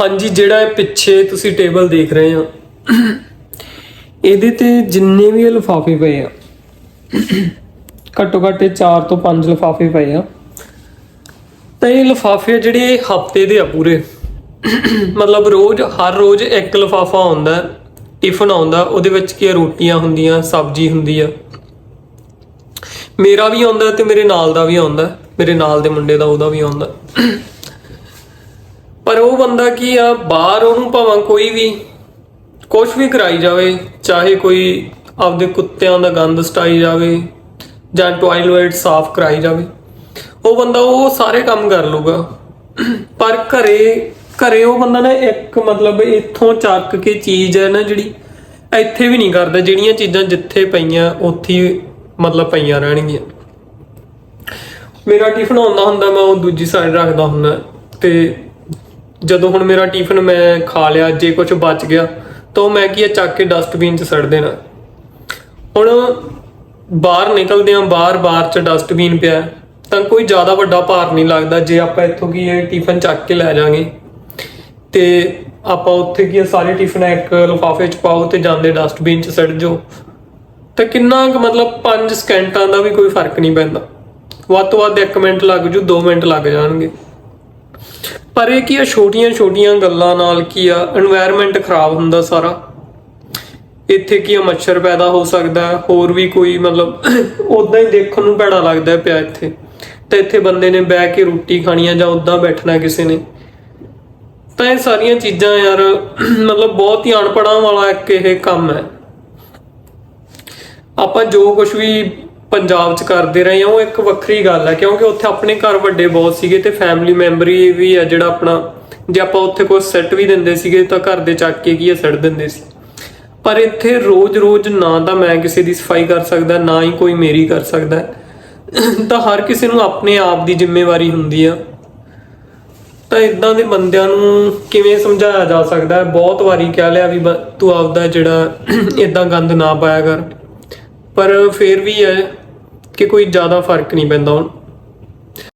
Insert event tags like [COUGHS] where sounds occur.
ਹਾਂਜੀ, ਜਿਹੜਾ ਇਹ ਪਿੱਛੇ ਤੁਸੀਂ ਟੇਬਲ ਦੇਖ ਰਹੇ ਆ ਇਹਦੇ ਤੇ ਜਿੰਨੇ ਵੀ ਇਹ ਲਿਫਾਫੇ ਪਏ ਆ, ਘੱਟੋ ਘੱਟ 4 ਤੋਂ 5 ਲਿਫਾਫੇ ਪਏ ਆ। ਤਾਂ ਇਹ ਲਿਫਾਫੇ ਜਿਹੜੇ ਹਫ਼ਤੇ ਦੇ ਆ ਪੂਰੇ। ਮਤਲਬ ਰੋਜ਼, ਹਰ ਰੋਜ਼ ਇੱਕ ਲਿਫਾਫਾ ਆਉਂਦਾ, ਟਿਫਨ ਆਉਂਦਾ, ਉਹਦੇ ਵਿੱਚ ਕੀ ਰੋਟੀਆਂ ਹੁੰਦੀਆਂ, ਸਬਜ਼ੀ ਹੁੰਦੀ ਆ। ਮੇਰਾ ਵੀ ਆਉਂਦਾ ਤੇ ਮੇਰੇ ਨਾਲ ਦਾ ਵੀ ਆਉਂਦਾ, ਮੇਰੇ ਨਾਲ ਦੇ ਮੁੰਡੇ ਦਾ, ਉਹਦਾ ਵੀ ਆਉਂਦਾ। ਪਰ ਉਹ ਬੰਦਾ ਕੀ ਆ? ਬਾਹਰ ਉਹਨੂੰ ਭਾਵੇਂ ਕੋਈ ਵੀ। ਕੁਝ ਵੀ ਕਰਾਈ ਜਾਵੇ, ਚਾਹੇ ਕੋਈ ਆਪਦੇ ਕੁੱਤਿਆਂ ਦਾ ਗੰਦ ਸਟਾਈ ਜਾਵੇ ਜਾਂ ਟਾਇਲਟ ਸਾਫ਼ ਕਰਾਈ ਜਾਵੇ। ਉਹ ਬੰਦਾ ਉਹ ਸਾਰੇ ਕੰਮ ਕਰ ਲੂਗਾ ਪਰ ਘਰੇ ਘਰੇ ਉਹ ਬੰਦਾ ਨਾ ਇੱਕ ਮਤਲਬ ਇੱਥੋਂ ਚੱਕ ਕੇ ਚੀਜ਼ ਹੈ ਨਾ ਜਿਹੜੀ ਇੱਥੇ ਵੀ ਨਹੀਂ ਕਰਦਾ, ਜਿਹੜੀਆਂ ਚੀਜ਼ਾਂ ਜਿੱਥੇ ਪਈਆਂ, ਉੱਥੇ ਮਤਲਬ ਪਈਆਂ ਰਹਿਣਗੀਆਂ। ਮੇਰਾ ਟਿਫਨ ਆਉਂਦਾ ਹੁੰਦਾ, ਮੈਂ ਉਹ ਦੂਜੀ ਸਾਈਡ ਰੱਖਦਾ ਹੁੰਦਾ ਤੇ ਜਦੋਂ ਹੁਣ ਮੇਰਾ ਟਿਫਨ ਮੈਂ ਖਾ ਲਿਆ, ਜੇ ਕੁਝ ਬਚ ਗਿਆ, ਤਾਂ ਉਹ ਮੈਂ ਕੀ ਆ, ਚੱਕ ਕੇ ਡਸਟਬਿਨ 'ਚ ਸੜ ਦੇਣਾ। ਹੁਣ ਬਾਹਰ ਨਿਕਲਦੇ ਆ ਬਾਹਰ ਬਾਹਰ 'ਚ ਡਸਟਬਿਨ ਪਿਆ ਤਾਂ ਕੋਈ ਜ਼ਿਆਦਾ ਵੱਡਾ ਭਾਰ ਨਹੀਂ ਲੱਗਦਾ। ਜੇ ਆਪਾਂ ਇੱਥੋਂ ਕੀ ਇਹ ਟਿਫਨ ਚੱਕ ਕੇ ਲੈ ਜਾਾਂਗੇ ਤੇ ਆਪਾਂ ਉੱਥੇ ਕੀ ਸਾਰੇ ਟਿਫਨ ਇੱਕ ਲਿਫਾਫੇ 'ਚ ਪਾਓ ਤੇ ਜਾਂਦੇ ਡਸਟਬਿਨ 'ਚ ਸੜ ਜਾਓ, ਤਾਂ ਕਿੰਨਾ ਕੁ ਮਤਲਬ 5 ਸਕਿੰਟਾਂ ਦਾ ਵੀ ਕੋਈ ਫ਼ਰਕ ਨਹੀਂ ਪੈਂਦਾ। ਵੱਧ ਤੋਂ ਵੱਧ 1 ਮਿੰਟ ਲੱਗ ਜੂ 2 ਮਿੰਟ ਲੱਗ ਜਾਣਗੇ। ਪਰ ਇਹ ਕੀ ਆ? ਛੋਟੀਆਂ-ਛੋਟੀਆਂ ਗੱਲਾਂ ਨਾਲ ਕੀ ਆ? এনवायरमेंट ਖਰਾਬ ਹੁੰਦਾ ਸਾਰਾ। ਇੱਥੇ ਕੀ ਮੱਛਰ ਪੈਦਾ ਹੋ ਸਕਦਾ ਹੋਰ ਵੀ ਕੋਈ ਮਤਲਬ [COUGHS] ਉਦਾਂ ਹੀ ਦੇਖਣ ਨੂੰ ਭੈੜਾ ਲੱਗਦਾ ਪਿਆ ਇੱਥੇ। ਤੇ ਇੱਥੇ ਬੰਦੇ ਨੇ ਬੈ ਕੇ ਰੋਟੀ ਖਾਣੀ ਆ ਜਾਂ ਉਦਾਂ ਬੈਠਣਾ ਕਿਸੇ ਨੇ। ਤਾਂ ਇਹ ਸਾਰੀਆਂ ਚੀਜ਼ਾਂ ਯਾਰ [COUGHS] ਮਤਲਬ ਬਹੁਤ ਹੀ ਅਣਪੜਾਂ ਵਾਲਾ ਇੱਕ ਇਹ ਕੰਮ ਹੈ। ਆਪਾਂ ਜੋ ਕੁਝ ਵੀ ਪੰਜਾਬ 'ਚ ਕਰਦੇ ਰਹੇ ਹਾਂ, ਉਹ ਇੱਕ ਵੱਖਰੀ ਗੱਲ ਹੈ, ਕਿਉਂਕਿ ਉੱਥੇ ਆਪਣੇ ਘਰ ਵੱਡੇ ਬਹੁਤ ਸੀਗੇ ਤੇ ਫੈਮਿਲੀ ਮੈਂਬਰ ਹੀ ਵੀ ਆ ਜਿਹੜਾ ਆਪਣਾ, ਜੇ ਆਪਾਂ ਉੱਥੇ ਕੋਈ ਸੈੱਟ ਵੀ ਦਿੰਦੇ ਸੀਗੇ ਤਾਂ ਘਰ ਦੇ ਚੱਕ ਕੇ ਕੀ ਆ ਸੱਟ ਦਿੰਦੇ ਸੀ। ਪਰ ਇੱਥੇ ਰੋਜ਼-ਰੋਜ਼ ਨਾ ਤਾਂ ਮੈਂ ਕਿਸੇ ਦੀ ਸਫ਼ਾਈ ਕਰ ਸਕਦਾ, ਨਾ ਹੀ ਕੋਈ ਮੇਰੀ ਕਰ ਸਕਦਾ। ਤਾਂ ਹਰ ਕਿਸੇ ਨੂੰ ਆਪਣੇ ਆਪ ਦੀ ਜ਼ਿੰਮੇਵਾਰੀ ਹੁੰਦੀ ਆ। ਤਾਂ ਇਦਾਂ ਦੇ ਬੰਦਿਆਂ ਨੂੰ ਕਿਵੇਂ ਸਮਝਾਇਆ ਜਾ ਸਕਦਾ? ਹੈ ਬਹੁਤ ਵਾਰੀ ਕਹਿ ਲਿਆ ਵੀ ਬ- ਤੂੰ ਆਪਦਾ ਜਿਹੜਾ ਇਦਾਂ ਗੰਦ ਨਾ ਪਾਇਆ ਕਰ। ਪਰ ਫੇਰ ਵੀ ਹੈ ਕਿ ਕੋਈ ਜ਼ਿਆਦਾ ਫ਼ਰਕ ਨਹੀਂ ਪੈਂਦਾ ਹੁਣ।